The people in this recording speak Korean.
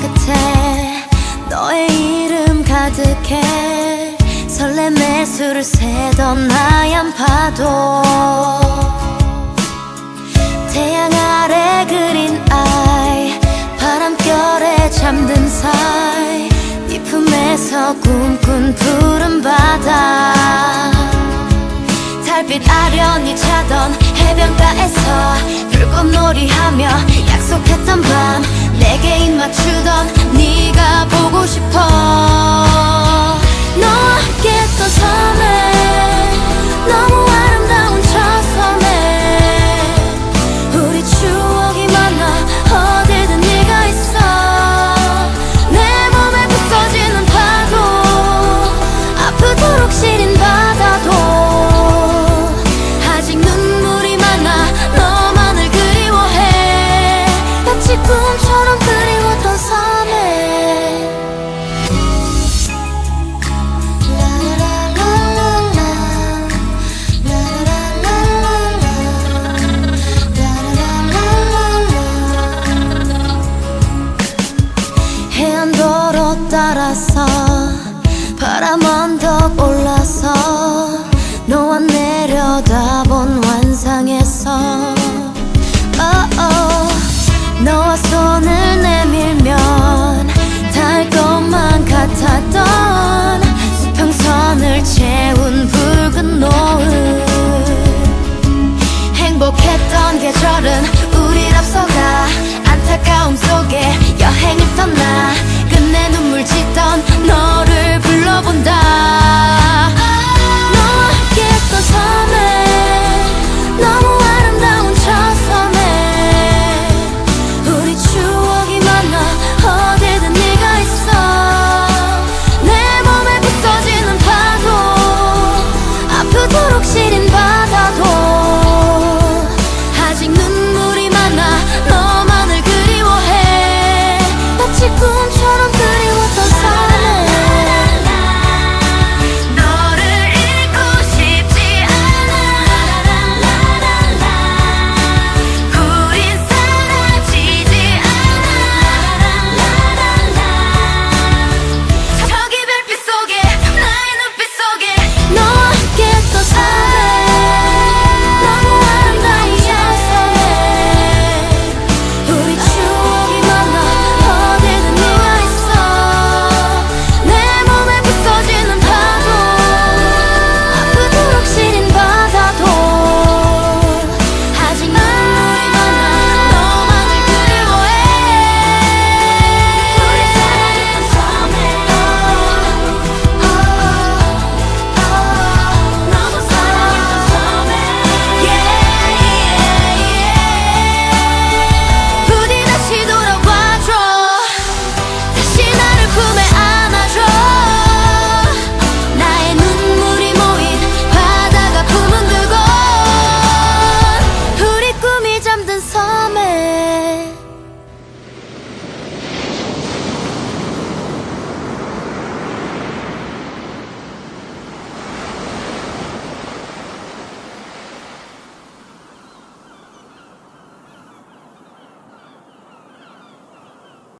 끝에 너의 이름 가득해. 설렘의 수를 세던 하얀 파도. 태양 아래 그린 아이 바람결에 잠든 사이 네 품에서 꿈꾼 푸른 바다. 달빛 아련히 차던 해변가에서 불꽃놀이하며 약속했던 밤. 내게 입 맞추던 해안도로 따라서 바람 언덕 올라서 너와 내려다본 환상에서 oh, oh. 너와 손을 내밀며